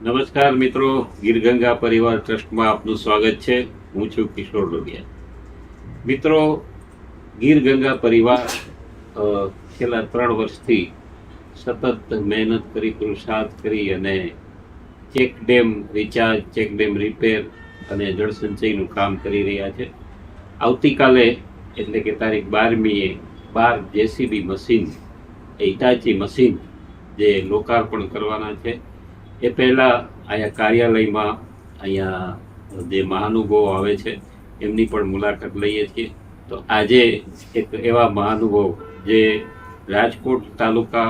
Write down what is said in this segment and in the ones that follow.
નમસ્કાર મિત્રો, ગીરગંગા પરિવાર ટ્રસ્ટમાં આપનું સ્વાગત છે. હું છું કિશોર લોહિયા મિત્રો, ગીરગંગા પરિવાર છેલ્લા ત્રણ વર્ષથી સતત મહેનત કરી પુરુષાર્થ કરી અને check dam recharge, check dam repair અને જળસંચયનું કામ કરી રહ્યા છે. આવતીકાલે, એટલે કે તારીખ બારમીએ, બાર જેસીબી મશીન હિટાચી મશીન જે લોકાર્પણ કરવાના છે. એ પહેલાં અહીંયા કાર્યાલયમાં અહીંયા જે મહાનુભાવો આવે છે, એમની પણ મુલાકાત લઈએ છીએ. તો આજે એક એવા મહાનુભાવ જે રાજકોટ તાલુકા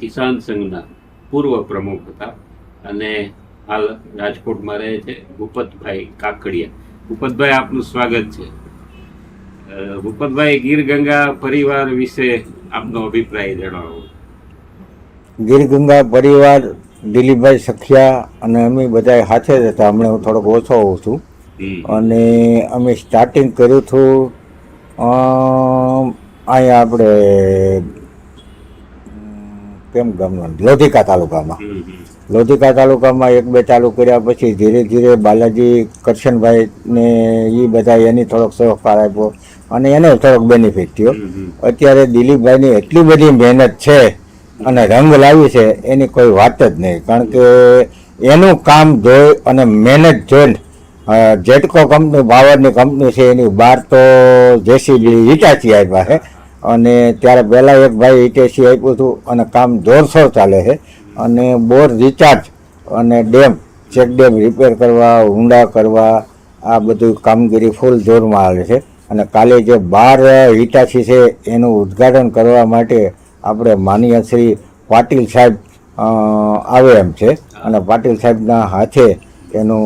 કિસાન સંઘના પૂર્વ પ્રમુખ હતા અને હાલ રાજકોટમાં રહે છે ભૂપતભાઈ કાકડિયા. ભૂપતભાઈ, આપનું સ્વાગત છે. ભૂપતભાઈ ગીર ગંગા પરિવાર વિશે આપનો અભિપ્રાય જણાવો. ગીર ગંગા પરિવાર દિલીપભાઈ સખિયા અને અમે બધા સાથે જ હતા. હમણાં હું થોડોક ઓછો હોઉં છું. અને અમે સ્ટાર્ટિંગ કર્યું હતું અહીંયા આપણે કેમ ગામમાં લોધિકા તાલુકામાં. લોધિકા તાલુકામાં એક બે ચાલુ કર્યા પછી ધીરે ધીરે બાલાજી કરશનભાઈ ને એ બધા એની થોડોક સહકાર આપ્યો. અને એને થોડોક બેનિફિટ થયો. અત્યારે દિલીપભાઈની એટલી બધી મહેનત છે અને રંગ લાવી છે, એની કોઈ વાત જ નહીં. કારણ કે એનું કામ જોઈ અને મહેનત જોઈને જેટકો કંપની બાવરની કંપની છે, એની બહાર તો જેસીબી હિટાચી આપ્યા છે અને ત્યારે પહેલાં એક ભાઈ હિટેસી આપ્યું હતું અને કામ જોરશોર ચાલે છે અને બોર રિચાર્જ અને ડેમ, ચેક ડેમ રિપેર કરવા, ઊંડા કરવા, આ બધું કામગીરી ફૂલ જોરમાં આવે છે. અને કાલે જે બાર હિટાચી છે, એનું ઉદ્ઘાટન કરવા માટે આપણે માનીય શ્રી પાટીલ સાહેબ આવે એમ છે. અને પાટીલ સાહેબના હાથે એનું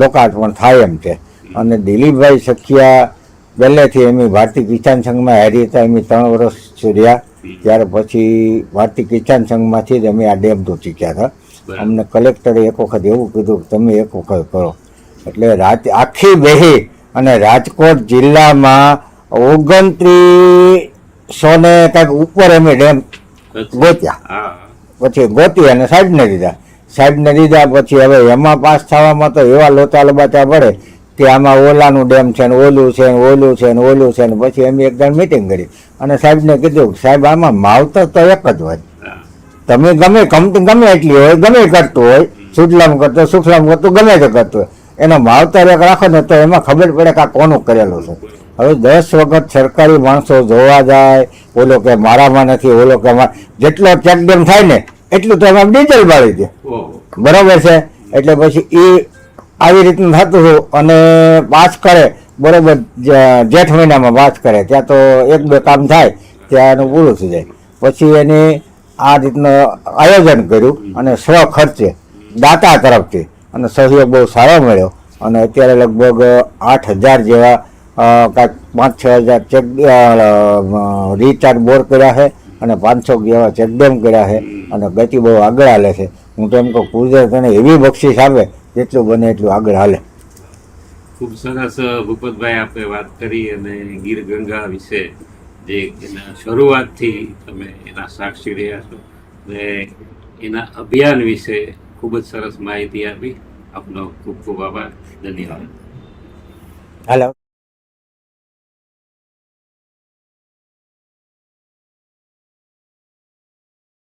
લોકાર્પણ થાય એમ છે. અને દિલીપભાઈ સખિયા પહેલેથી એમની ભારતીય કિસાન સંઘમાં હેરી હતા. એમ ત્રણ વર્ષ રહ્યા. ત્યાર પછી ભારતીય કિસાન સંઘમાંથી જ અમે આ ડેમ તો શીખ્યા હતા. અમને કલેક્ટરે એક વખત એવું કીધું કે તમે એક વખત કરો. એટલે રાત આખી બેહી અને રાજકોટ જિલ્લામાં ઓગણત્રીસો ને કાંઈક ઉપર એમ ડેમ ગોત્યા. પછી ગોતી અને સાહેબને દીધા. સાહેબને દીધા પછી હવે એમાં પાસ થવામાં તો એવા લોચા લબાચા પડે કે આમાં ઓલાનું ડેમ છે ને ઓલું છે ને ઓલું છે ને ઓલું છે ને પછી એમ એક જણ મિટિંગ કરી. અને સાહેબને કીધું કે સાહેબ આમાં માવતર તો એક જ હોય. તમે ગમે કંપની ગમે એટલી હોય ગમે કરતું હોય. સુજલામ કરતો સુખલામ કરતું ગમે તે કરતું હોય. એનો માવતર એક રાખો ને તો એમાં ખબર પડે કે આ કોનું કરેલું છે. હવે દસ વખત સરકારી માણસો જોવા જાય ઓલો કે મારામાં નથી ઓલો કે જેટલો ચેકડેમ થાય ને એટલું તો એમાં ડીઝલ બાળી દે. બરાબર છે? એટલે પછી એ આવી રીતનું થતું હતું અને પાસ કરે બરાબર જેઠ મહિનામાં પાસ કરે. ત્યાં તો એક બે કામ થાય ત્યાં એનું પૂરું થઈ જાય. પછી એને આ રીતનું આયોજન કર્યું અને સ્વ ખર્ચે દાતા તરફથી અને સહયોગ બહુ સારો મળ્યો. અને અત્યારે લગભગ આઠ હજાર જેવા કાંઈક પાંચ છ હજાર ચેક રિચાર્જ બોર કર્યા છે અને પાંચસો જેવા ચેકડેમ કર્યા છે અને ગતિ બહુ આગળ હાલે છે. હું તો એમ કહું કુદરત એને એવી બક્ષિસ આપે જેટલું બને એટલું આગળ હાલે. ખૂબ સરસ ભૂપતભાઈ આપે વાત કરી અને ગીર ગંગા વિશે જે એના શરૂઆતથી તમે એના સાક્ષી રહ્યા છો ને એના અભિયાન વિશે ખૂબ જ સરસ માહિતી આપી. આપનો ખૂબ ખૂબ આભાર. ધન્યવાદ. હાલો.